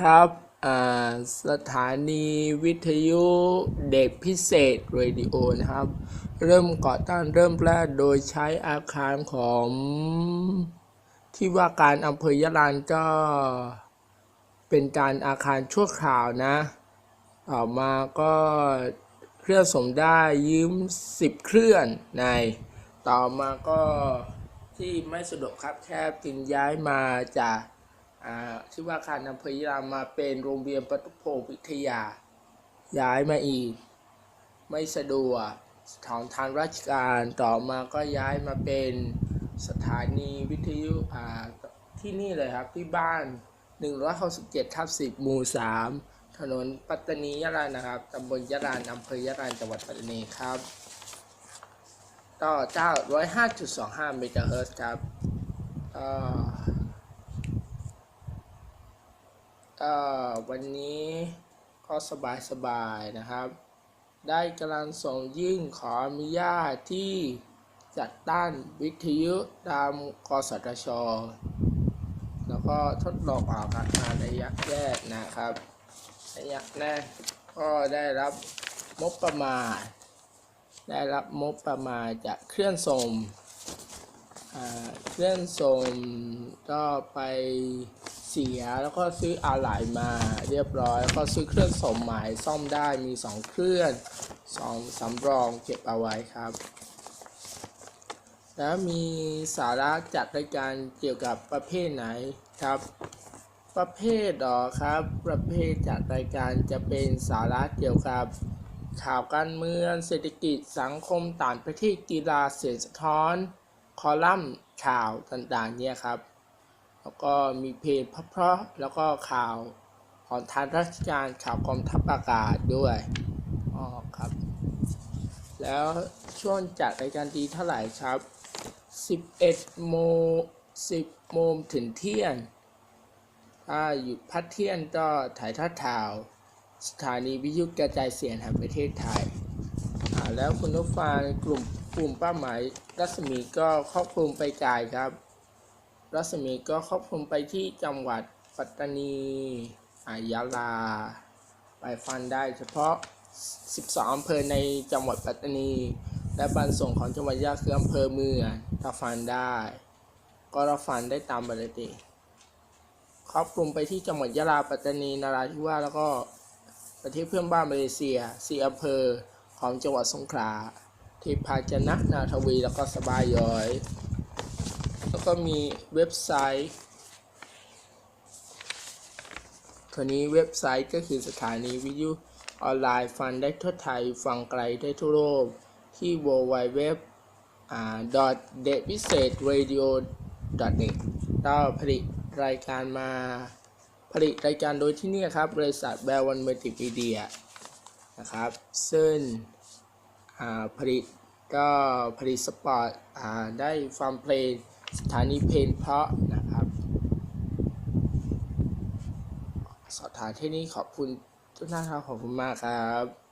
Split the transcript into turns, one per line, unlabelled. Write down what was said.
ครับสถานีวิทยุเด็กพิเศษเรดิโอนะครับ เริ่มก่อตั้งเริ่มแรกโดยใช้อาคารของที่ว่าการอำเภอยะลานก็เป็นการอาคารชั่วคราวนะต่อมาก็เครื่องสมได้ยืม 10 เครื่องใน ต่อมาก็ที่ไม่สะดวกครับแคบจึงย้ายมาจาก ที่ว่าการอำเภอยะลามาเป็นโรงเรียนปฐมวิทยา ย้ายมาอีก ไม่สะดวกของทางราชการต่อมาก็ย้ายมาเป็นสถานีวิทยุที่นี่เลยครับ ที่บ้าน 167ทับ10 หมู่ 3 ถนนปัตตานียะลานะครับตำบลยะลานอำเภอยะลานจังหวัดปัตตานีครับ ต่อเจ้า 105.25 เมกะเฮิรตซ์ครับ ก็วันนี้ก็สบายสบายๆนะครับ ได้กำลังส่งยื่นขออนุญาตที่จัดตั้งวิทยุตามกสทช แล้วก็ทดลองออกอากาศระยะแรกนะครับระยะแรกก็ได้รับงบประมาณ ได้รับงบประมาณจากเครื่องส่ง เครื่องส่งก็ไปเสียแล้วก็ซื้ออะไหล่มาเรียบร้อย แล้วก็ซื้อเครื่องส่งใหม่ซ่อมได้มีสองเครื่องสองสำรองเก็บเอาไว้ครับ แล้วมีสาระจัดรายการเกี่ยวกับประเภทไหนครับ ประเภทหรอครับ ประเภทจัดรายการจะเป็นสาระเกี่ยวกับข่าวการเมืองเศรษฐกิจสังคมต่างประเทศกีฬาเสียงสะท้อน คอลัมน์ข่าวต่างๆเนี่ยครับ แล้วก็มีเพลงเพราะๆแล้วก็ข่าวของทางราชการข่าวกองทัพอากาศด้วยอ๋อครับ แล้วช่วงจัดรายการดีเท่าไหร่ครับ 11โมง10โมงถึงเที่ยงถ้าอยู่พักเที่ยงก็ถ่ายทอดข่าว สถานีวิทยุกระจายเสียงแห่งประเทศไทย แล้วคุณผู้ฟังกลุ่ม กลุ่มเป้าหมาย รัศมีก็ครอบคลุมไปไกลครับ รัศมีก็ครอบคลุมไปที่จังหวัดปัตตานีอายาลา ไปฟังได้เฉพาะ 12อำเภอในจังหวัดปัตตานี และบางส่วนของจังหวัดยะคืออำเภอเมืองถ้าฟังได้ ก็รับฟังได้ตามปกติครอบคลุมไปที่จังหวัดยะลาปัตตานีนราธิวาสแล้วก็ประเทศเพื่อนบ้านมาเลเซียสี่อำเภอของจังหวัดสงขลา ที่พาจนะนาทวีแล้วก็สบายย้อย แล้วก็มีเว็บไซต์ตัวนี้เว็บไซต์ก็คือสถานีวิทยุออนไลน์ฟังได้ทั่วไทย ฟังไกลได้ทั่วโลกที่ www d e พิเศษ radio net เราผลิตรายการมา ผลิตรายการโดยที่นี่ครับ บริษัทแบลวันเมติมีเดียนะครับซึ่ง ผลิตก็ผลิตสปอร์ตอ่าได้ฟังเพลงสถานีเพลงเพราะนะครับสอบถามที่นี้ขอบคุณทุกท่านครับขอบคุณมากครับ